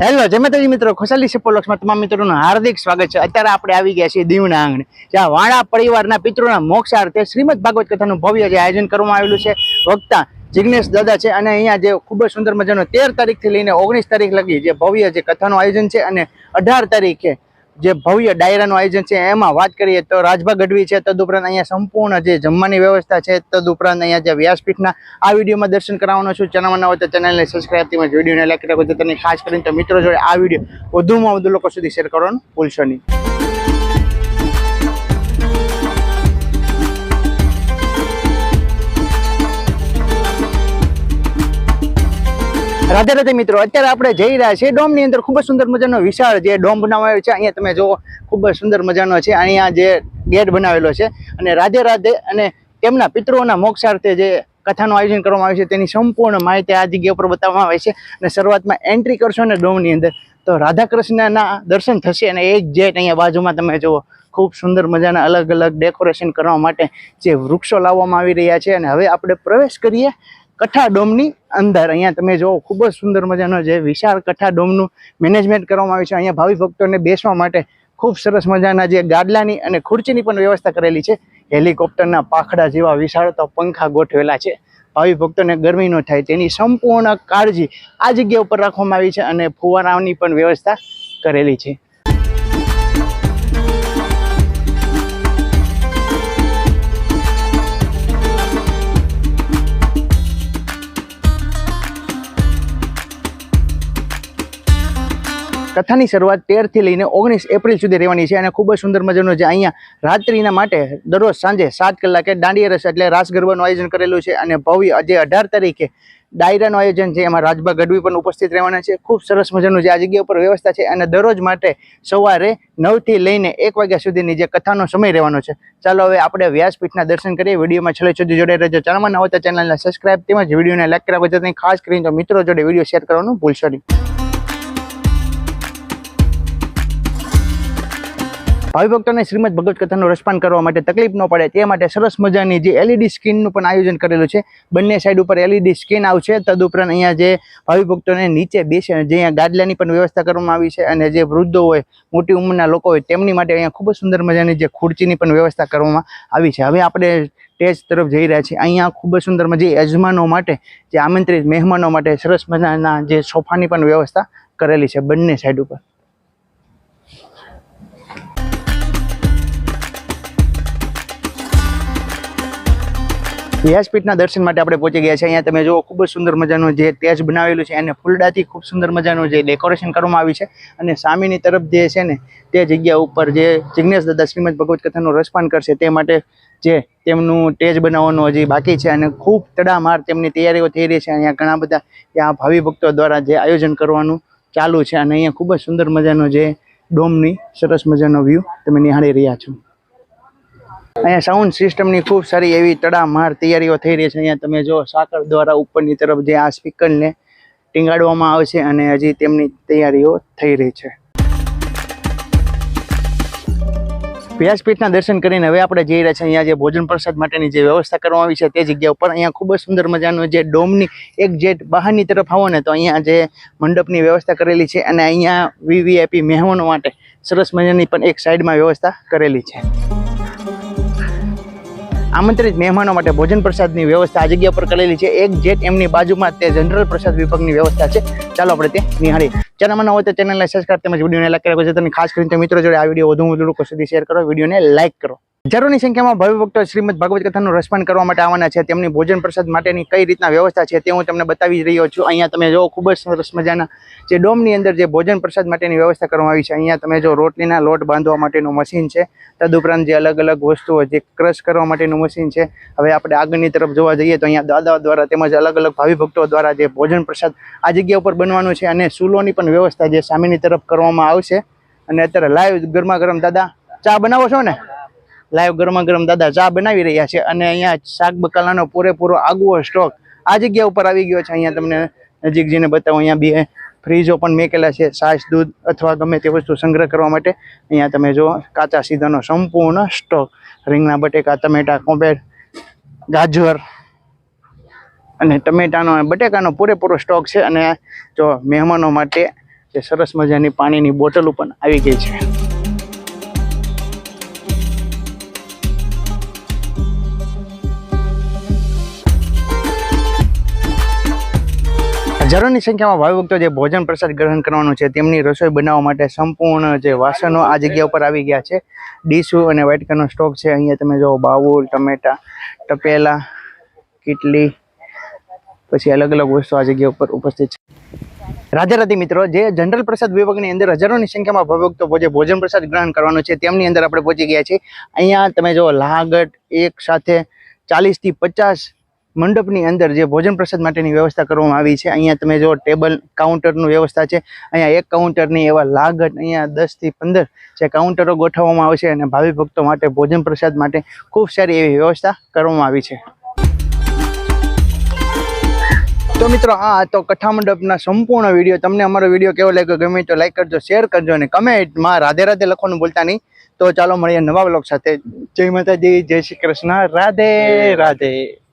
Hello જય માતાજી મિત્રો. ખુશાલી સિપોલોક્સમાં તમામ મિત્રોનું હાર્દિક સ્વાગત છે. અત્યારે આપણે આવી ગયા છીએ દીવના આંગણે, જ્યાં વાણા પરિવારના પિતૃના મોક્ષાર્થે શ્રીમદ ભાગવત કથાનું ભવ્ય જે આયોજન કરવામાં આવેલું છે. વક્તા જિગ્નેશ દાદા છે અને અહીંયા જે ખૂબ જ સુંદર મજાનો તેર તારીખથી લઈને ઓગણીસ તારીખ લગી જે ભવ્ય જે કથાનું આયોજન છે અને અઢાર તારીખે જે ભવ્ય ડાયરાનું આયોજન છે, એમાં વાત કરીએ તો રાજભા ગઢવી છે, તદુપરાંત અહીંયા સંપૂર્ણ જે જમવાની વ્યવસ્થા છે, તદુપરાંત અહીંયા જે વ્યાસપીઠના આ વિડીયોમાં દર્શન કરાવવાનો છું. ચેનલમાં ન હોય તો ચેનલને સબસ્ક્રાઈબ તેમજ વિડીયોને લાઈક રાખો. તમે ખાસ કરીને તો મિત્રો જોડે આ વીડિયો વધુમાં વધુ લોકો સુધી શેર કરવાનું ભૂલશો નહીં. રાધે રાધે મિત્રો, અત્યારે આપણે જઈ રહ્યા છીએ ડોમની અંદર. ખૂબ જ સુંદર મજાનો વિશાળ જે ડોમ બનાવાયો છે, અહીંયા તમે જુઓ, ખૂબ જ સુંદર મજાનો છે. અહીંયા જે ગેટ બનાવેલો છે અને રાધે રાધે અને તેમના પિતૃઓના મોક્ષાર્થે જે કથાનું આયોજન કરવામાં આવે છે, તેની સંપૂર્ણ માહિતી આ જગ્યા ઉપર બતાવવામાં આવે છે. અને શરૂઆતમાં એન્ટ્રી કરશો ને ડોમની અંદર, તો રાધા કૃષ્ણના દર્શન થશે અને એક જેટ અહીંયા બાજુમાં તમે જુઓ, ખૂબ સુંદર મજાના અલગ અલગ ડેકોરેશન કરવા માટે જે વૃક્ષો લાવવામાં આવી રહ્યા છે. અને હવે આપણે પ્રવેશ કરીએ કઠા ડોમની અંદર. અહીંયા તમે જુઓ, ખૂબ જ સુંદર મજાનો જે વિશાળ કઠા ડોમનું મેનેજમેન્ટ કરવામાં આવ્યું છે. અહીંયા ભાવિ ભક્તોને બેસવા માટે ખૂબ સરસ મજાના જે ગાદલાની અને ખુરચીની પણ વ્યવસ્થા કરેલી છે. હેલિકોપ્ટરના પાખડા જેવા વિશાળ તો પંખા ગોઠવેલા છે. ભાવિ ભક્તોને ગરમી ન થાય. તેની સંપૂર્ણ કાળજી આ જગ્યા ઉપર રાખવામાં આવી છે અને ફુવારાની પણ વ્યવસ્થા કરેલી છે. કથાની શરૂઆત તેરથી લઈને ઓગણીસ એપ્રિલ સુધી રહેવાની છે અને ખૂબ જ સુંદર મજાનો જે અહીંયા રાત્રિના માટે દરરોજ સાંજે સાત કલાકે દાંડિયા રસ એટલે રાસ ગરબાનું આયોજન કરેલું છે અને ભવ્ય આજે અઢાર તારીખે ડાયરાનું આયોજન છે. એમાં રાજભા ગઢવી પણ ઉપસ્થિત રહેવાના છે. ખૂબ સરસ મજાનું જે આ જગ્યા ઉપર વ્યવસ્થા છે અને દરરોજ માટે સવારે નવથી લઈને એક વાગ્યા સુધીની જે કથાનો સમય રહેવાનો છે. ચાલો હવે આપણે વ્યાસપીઠના દર્શન કરીએ. વિડીયોમાં છેલ્લે સુધી જોડે રહેજો. ચેનલમાં ન હોય તો ચેનલને સબસ્ક્રાઈબ તેમજ વિડીયોને લાઈક કરવા જતા ખાસ કરીને મિત્રો જોડે વીડિયો શેર કરવાનું ભૂલશો નહીં. ભાવિ ભક્તોને શ્રીમદ ભગવત કથાનું રસપાન કરવા માટે તકલીફ ન પડે તે માટે સરસ મજાની જે એલઈડી સ્ક્રીનનું પણ આયોજન કરેલું છે. બંને સાઈડ ઉપર એલઈડી સ્ક્રીન આવશે. તદુપરાંત અહીંયા જે ભાવિ ભક્તોને નીચે બેસે જે અહીંયા ગાદલાની પણ વ્યવસ્થા કરવામાં આવી છે અને જે વૃદ્ધો હોય, મોટી ઉંમરના લોકો હોય, તેમની માટે અહીંયા ખૂબ જ સુંદર મજાની જે ખુરચીની પણ વ્યવસ્થા કરવામાં આવી છે. હવે આપણે સ્ટેજ તરફ જઈ રહ્યા છીએ. અહીંયા ખૂબ જ સુંદર મજા યજમાનો માટે, જે આમંત્રિત મહેમાનો માટે સરસ મજાના જે સોફાની પણ વ્યવસ્થા કરેલી છે બંને સાઈડ ઉપર. વ્યાસપીઠના દર્શન માટે આપણે પહોંચી ગયા છે અહીંયા તમે જો ખૂબ જ સુંદર મજાનું જે તેજ બનાવેલું છે, અને ફૂલડાથી ખૂબ સુંદર મજાનું જે ડેકોરેશન કરવામાં આવ્યું છે. અને સામેની તરફ જે છે ને, તે જગ્યા ઉપર જે જિજ્ઞેશ દાદા શ્રીમદ ભગવત કથાનું રસપાન કરશે, તે માટે જે તેમનું ટેજ બનાવવાનું હજી બાકી છે. અને ખૂબ તડામાર તેમની તૈયારીઓ થઈ રહી છે. અહીંયા ઘણા બધા ત્યાં ભાવિ ભક્તો દ્વારા જે આયોજન કરવાનું ચાલુ છે. અને અહીંયા ખૂબ જ સુંદર મજાનો જે ડોમની સરસ મજાનો વ્યૂ તમે નિહાળી રહ્યા છો. અહીંયા સાઉન્ડ સિસ્ટમની ખૂબ સારી એવી તડામાર તૈયારીઓ થઈ રહી છે. અહીંયા તમે જો સાકર દ્વારા ઉપરની તરફ જે આ સ્પીકરને ટીંગાડવામાં આવશે અને હજી તેમની તૈયારીઓ થઈ રહી છે. વ્યાસપીઠના દર્શન કરીને હવે આપણે જઈ રહ્યા છીએ. અહીંયા જે ભોજન પ્રસાદ માટેની જે વ્યવસ્થા કરવામાં આવી છે તે જગ્યા ઉપર. અહીંયા ખૂબ જ સુંદર મજાનું જે ડોમની એક જેટ બહારની તરફ આવો ને તો અહીંયા જે મંડપની વ્યવસ્થા કરેલી છે અને અહીંયા વીવીઆઈપી મહેમાનો માટે સરસ મજાની પણ એક સાઈડમાં વ્યવસ્થા કરેલી છે. આમંત્રિત મહેમાનો માટે ભોજન પ્રસાદની વ્યવસ્થા આ જગ્યા પર કરેલી છે. એક જેટ એમની બાજુમાં તે જનરલ પ્રસાદ વિભાગની વ્યવસ્થા છે. ચાલો આપણે તે નિહાળીએ ચેનલમાં ન હોય તો ચેનલને સબસ્ક્રાઈબ તેમજ વિડીયોને લાઈક કરો જતા ખાસ કરીને મિત્રો જોડે આ વીડિયો વધુ વધુ લોકો સુધી શેર કરો. વિડીયોને લાઈક કરો. હજારોની સંખ્યામાં ભવ્ય ભક્તો શ્રીમદ ભાગવત કથાનું રસપાન કરવા માટે આવવાના છે. તેમની ભોજન પ્રસાદ માટેની કઈ રીતના વ્યવસ્થા છે તે હું તમને બતાવી રહ્યો છું. અહીંયા તમે જો ખૂબ જ સરસ મજાના જે ડોમની અંદર જે ભોજન પ્રસાદ માટેની વ્યવસ્થા કરવામાં આવી છે. અહીંયા તમે જો રોટલીના લોટ બાંધવા માટેનું મશીન છે. તદુપરાંત જે અલગ અલગ વસ્તુઓ જે ક્રશ કરવા માટેનું મશીન છે. હવે આપણે આગળની તરફ જોવા જઈએ તો અહીંયા દાદા દ્વારા તેમજ અલગ અલગ ભાવિ ભક્તો દ્વારા જે ભોજન પ્રસાદ આ જગ્યા ઉપર બનવાનું છે અને સુલોની પણ વ્યવસ્થા જે સામેની તરફ કરવામાં આવશે. અને અત્યારે લાઈવ ગરમા ગરમ દાદા, ચા બનાવો છો ને? લાઈવ ગરમા ગરમ દાદા ચા બનાવી રહ્યા છે અને અહીંયા શાક બકાલાનો પૂરેપૂરો આગવો સ્ટોક આ જગ્યા ઉપર આવી ગયો છે. અહીંયા તમને નજીક જઈને બતાવો. અહીંયા બે ફ્રીજો પણ મેકેલા છે. છાશ, દૂધ અથવા ગમે તે વસ્તુ સંગ્રહ કરવા માટે. અહીંયા તમે જો કાચા સીધાનો સંપૂર્ણ સ્ટોક. રીંગણા, બટેકા, ટમેટા કોંપેટ ગાજર અને ટમેટાનો બટેકાનો પૂરેપૂરો સ્ટોક છે. અને જો મહેમાનો માટે તે સરસ મજાની પાણીની બોટલો પણ આવી ગઈ છે. હજારોની સંખ્યામાં ભાવિભક્તો જે ભોજન પ્રસાદ ગ્રહણ કરવાનું છે, તેમની રસોઈ બનાવવા માટે સંપૂર્ણ જે વાસણો આ જગ્યા ઉપર આવી ગયા છે. ડીશુ અને વાટકાનો સ્ટોક છે. અહીંયા તમે જો બાઉલ, ટમેટા, તપેલા, કીટલી, પછી અલગ અલગ વસ્તુ આ જગ્યા ઉપર ઉપસ્થિત છે. રાધે મિત્રો, જે જનરલ પ્રસાદ વિભાગની અંદર હજારોની સંખ્યામાં ભાવિભક્તો જે ભોજન પ્રસાદ ગ્રહણ કરવાનું છે, તેમની અંદર આપણે પહોંચી ગયા છીએ. અહીંયા તમે જો લાગટ એક સાથે ચાલીસથી પચાસ મંડપની અંદર જે ભોજન પ્રસાદ માટેની વ્યવસ્થા કરવામાં આવી છે. અહીંયા તમે જો ટેબલ, કાઉન્ટરનું વ્યવસ્થા છે. અહીંયા એક કાઉન્ટરની એવા લાગત અહીંયા દસથી પંદર જે કાઉન્ટરો ગોઠવવામાં આવશે અને ભાવિ ભક્તો માટે ભોજન પ્રસાદ માટે ખૂબ સારી એવી વ્યવસ્થા કરવામાં આવી છે. તો મિત્રો, આ તો કથા મંડપના સંપૂર્ણ વીડિયો. તમને અમારો વીડિયો કેવો લાગ્યો ગમે તો લાઈક કરજો શેર કરજો અને કમેન્ટમાં રાધે રાધે લખવાનું ભૂલતા નહીં. તો ચાલો મળીએ નવા બ્લોગ સાથે. જય માતાજી, જય શ્રી કૃષ્ણ. રાધે રાધે.